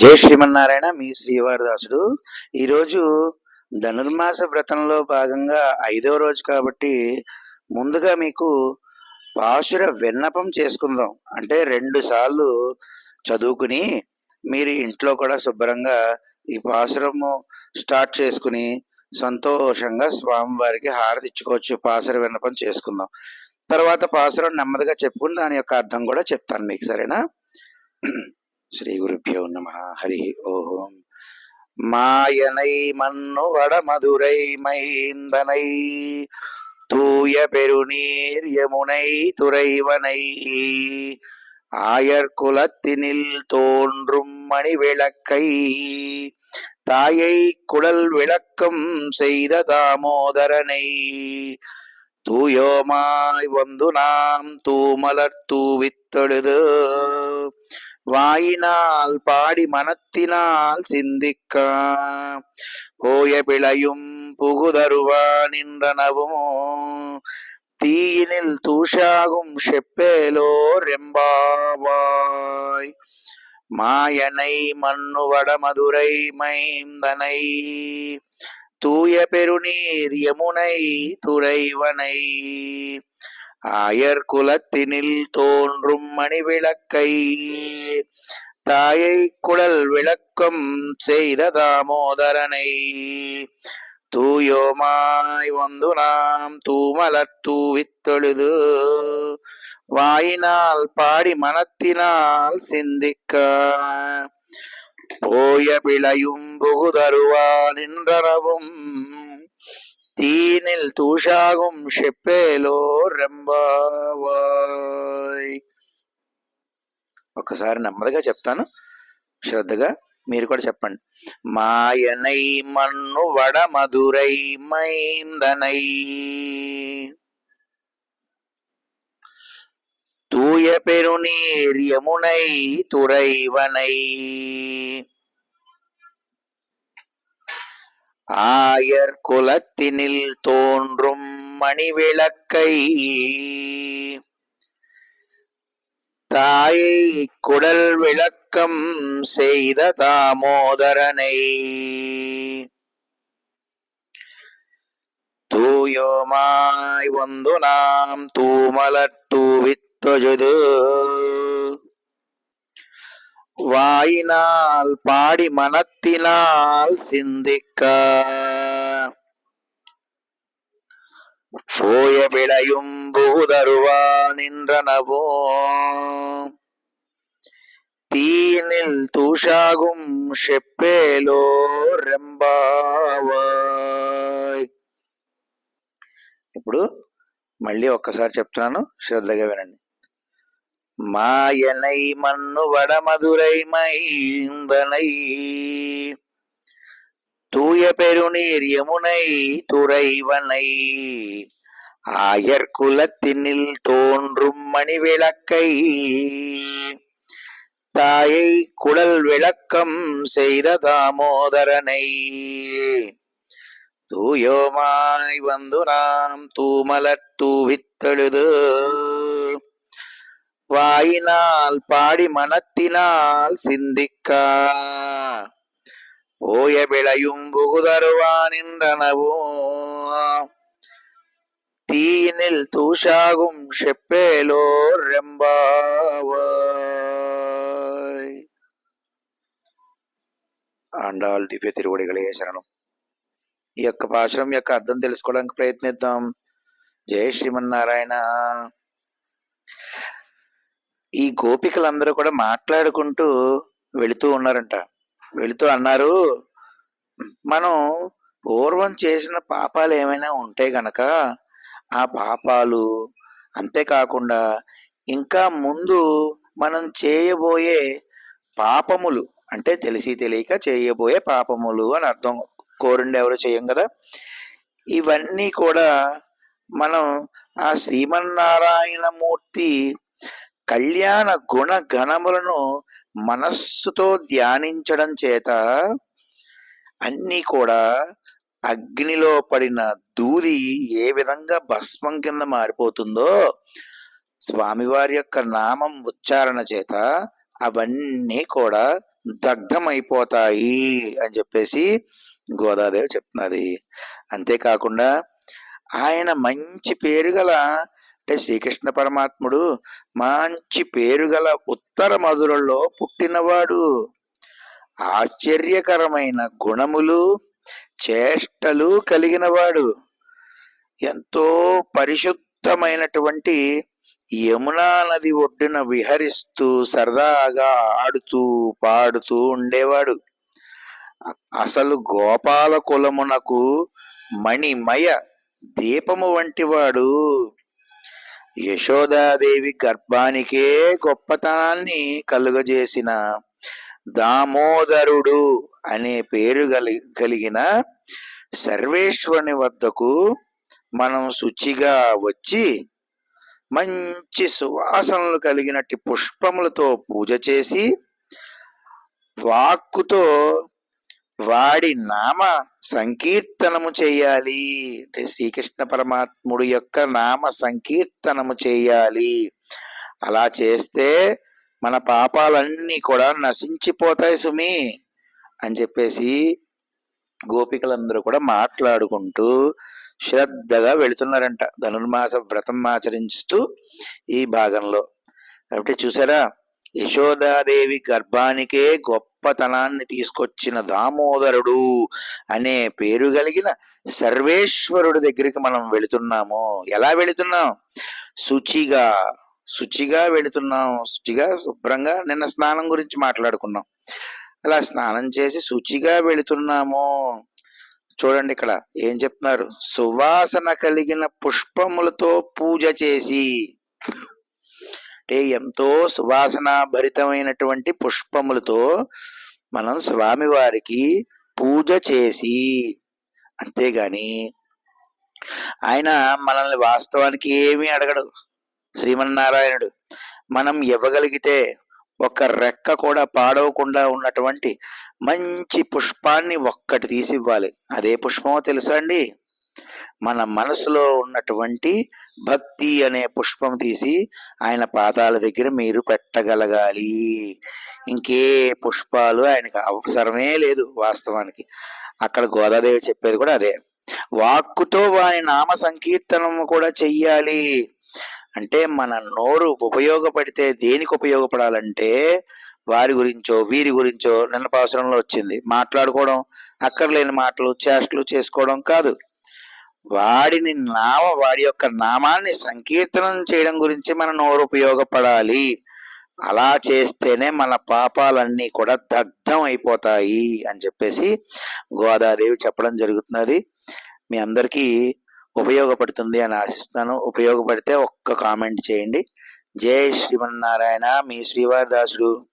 జయ శ్రీమన్నారాయణ మీ శ్రీవారదాసుడు. ఈరోజు ధనుర్మాస వ్రతంలో భాగంగా ఐదవ రోజు కాబట్టి ముందుగా మీకు పాశుర విన్నపం చేసుకుందాం. అంటే రెండు సార్లు చదువుకుని మీరు ఇంట్లో కూడా శుభ్రంగా ఈ పాసురము స్టార్ట్ చేసుకుని సంతోషంగా స్వామివారికి హారతి ఇచ్చుకోవచ్చు. పాసుర విన్నపం చేసుకుందాం. తర్వాత పాసురం నెమ్మదిగా చెప్పుకుని దాని యొక్క అర్థం కూడా చెప్తాను మీకు సరేనా? ஸ்ரீகுருப்பியோ நம. ஹரி ஓம். மாயனை மண்ணு வடமதுரை மைந்தனை. தூய பெருநீர் யமுனை துறைவனை. ஆயர் குலத்தினில் தோன்றும் மணி விளக்கை தாயை குழல் விளக்கம் செய்த தாமோதரனை. தூயோமாய் வந்து நாம் தூமலர் தூவித்தொழுது. வாயினால் பாடி மனத்தினால் சிந்திக்க போய பிழையும் புகுதருவா நின்றனவும். தீயினில் தூஷாகும் செப்பேலோ ரெம்பாவாய் மாயனை மண்ணுவட மதுரை மைந்தனை. தூய பெருநீர் யமுனை துறைவனை. ஆயர் குலத்தினில் தோன்றும் மணிவிளக்கை தாயை குழல் விளக்கம் செய்த தாமோதரனை தூயோமாய் வந்து நாம் தூமலர் தூவித்தொழுது வாயினால் பாடி மனத்தினால் சிந்திக்க போய பிழையும் புகுதருவா நின்றனவும் తీనిల్ తూషాగుం చెప్పేలో రెంబావాయ్ ఒకసారి నెమ్మదిగా చెప్తాను శ్రద్ధగా మీరు కూడా చెప్పండి మాయనై మన్ను వడ మధురై మైందనై தூய பெருநீர் யமுனை துறைவனை ஆயர் குலத்தினில் தோன்றும் மணிவிளக்கை தாயை குடல் விளக்கம் செய்த தாமோதரனை தூயோமாய் வந்து நாம் தூமலர் தூவித்தொழுது. வாயினால் பாடி மனத்தினால் சிந்திக்க போய விளையும் பூதருவா நின்றனவோ தீனில் தூஷாகும் செப்பேலோ రెంబావాయ్ ఇప్పుడు మళ్ళీ ఒక్కసారి చెప్తున్నాను శ్రద్ధగా వినండి மாயனை மண்ணு வடமதுரை மைந்தனை. தூய பெருநீர் யமுனை துறைவனை. ஆயர் குலத்தினில் தோன்றும் மணி விளக்கை தாயை குடல் விளக்கம் செய்த தாமோதரனை. தூயோமாய் வந்து நாம் தூமலர் தூவித்தெழுது. வாயினால் பாடி மனத்தினால் சிந்திக்க போய விளையும் புகுதருவானின்றனவோ தீயினில் தூஷாகும் செப்பேலோ రెంబావాయ్ ఆండాల్ దివ్య తిరువడిగలే శరణం ఈ యొక్క పాశ్రం యొక్క అర్థం తెలుసుకోవడానికి ప్రయత్నిద్దాం జయ శ్రీమన్నారాయణ ఈ గోపికలందరూ కూడా మాట్లాడుకుంటూ వెళుతూ ఉన్నారంట. వెళుతూ అన్నారు మనం పూర్వం చేసిన పాపాలు ఏమైనా ఉంటే గనక ఆ పాపాలు అంతేకాకుండా ఇంకా ముందు మనం చేయబోయే పాపములు అంటే తెలిసి తెలియక చేయబోయే పాపములు అని అర్థం కోరిండి ఎవరు చేయం కదా? ఇవన్నీ కూడా మనం ఆ శ్రీమన్నారాయణ మూర్తి కళ్యాణ గుణ గణములను మనస్సుతో ధ్యానించడం చేత అన్నీ కూడా అగ్నిలో పడిన దూది ఏ విధంగా భస్మం కింద మారిపోతుందో స్వామివారి యొక్క నామం ఉచ్చారణ చేత అవన్నీ కూడా దగ్ధమైపోతాయి అని చెప్పేసి గోదాదేవి చెప్తున్నది. అంతేకాకుండా ఆయన మంచి పేరు గల అంటే శ్రీకృష్ణ పరమాత్ముడు మంచి పేరుగల ఉత్తర మధురలో పుట్టినవాడు. ఆశ్చర్యకరమైన గుణములు చేష్టలు కలిగినవాడు. ఎంతో పరిశుద్ధమైనటువంటి యమునా నది ఒడ్డున విహరిస్తూ సరదాగా ఆడుతూ పాడుతూ ఉండేవాడు. అసలు గోపాల కులమునకు మణిమయ దీపము వంటివాడు. యశోదాదేవి గర్భానికే గొప్పతనాన్ని కలుగజేసిన దామోదరుడు అనే పేరు కలి కలిగిన సర్వేశ్వరుని వద్దకు మనం శుచిగా వచ్చి మంచి సువాసనలు కలిగినట్టి పుష్పములతో పూజ చేసి వాక్కుతో వాడి నామ సంకీర్తనము చేయాలి. అంటే శ్రీకృష్ణ పరమాత్ముడు యొక్క నామ సంకీర్తనము చేయాలి. అలా చేస్తే మన పాపాలన్నీ కూడా నశించిపోతాయి సుమి అని చెప్పేసి గోపికలందరూ కూడా మాట్లాడుకుంటూ శ్రద్ధగా వెళుతున్నారంట. ధనుర్మాస వ్రతం ఆచరిస్తూ ఈ భాగంలో. కాబట్టి చూసారా? యశోదాదేవి గర్భానికే గొప్పతనాన్ని తీసుకొచ్చిన దామోదరుడు అనే పేరు కలిగిన సర్వేశ్వరుడి దగ్గరికి మనం వెళుతున్నాము. ఎలా వెళుతున్నాం? శుచిగా శుచిగా వెళుతున్నాం. శుచిగా శుభ్రంగా నిన్న స్నానం గురించి మాట్లాడుకున్నాం. అలా స్నానం చేసి శుచిగా వెళుతున్నాము. చూడండి ఇక్కడ ఏం చెప్తున్నారు? సువాసన కలిగిన పుష్పములతో పూజ చేసి అంటే ఎంతో సువాసన భరితమైనటువంటి పుష్పములతో మనం స్వామివారికి పూజ చేసి అంతేగాని ఆయన మనల్ని వాస్తవానికి ఏమీ అడగడు. శ్రీమన్నారాయణుడు మనం ఇవ్వగలిగితే ఒక రెక్క కూడా పాడవకుండా ఉన్నటువంటి మంచి పుష్పాన్ని ఒక్కటి తీసి ఇవ్వాలి అదే పుష్పమో తెలుసా అండి? మన మనసులో ఉన్నటువంటి భక్తి అనే పుష్పం తీసి ఆయన పాదాల దగ్గర మీరు పెట్టగలగాలి. ఇంకే పుష్పాలు ఆయనకు అవసరమే లేదు వాస్తవానికి. అక్కడ గోదాదేవి చెప్పేది కూడా అదే. వాక్కుతో వారి నామ సంకీర్తనము కూడా చెయ్యాలి. అంటే మన నోరు ఉపయోగపడితే దేనికి ఉపయోగపడాలంటే వారి గురించో వీరి గురించో నిన్న పాసరంలో వచ్చింది. మాట్లాడుకోవడం అక్కర్లేని మాటలు చేష్టలు చేసుకోవడం కాదు. వాడిని నామ వాడి యొక్క నామాన్ని సంకీర్తనం చేయడం గురించి మన నోరు ఉపయోగపడాలి. అలా చేస్తేనే మన పాపాలన్నీ కూడా దగ్ధం అయిపోతాయి అని చెప్పేసి గోదాదేవి చెప్పడం జరుగుతున్నది. మీ అందరికీ ఉపయోగపడుతుంది అని ఆశిస్తాను ఉపయోగపడితే ఒక్క కామెంట్ చేయండి. జై శ్రీమన్నారాయణ. మీ శ్రీవారి దాసుడు.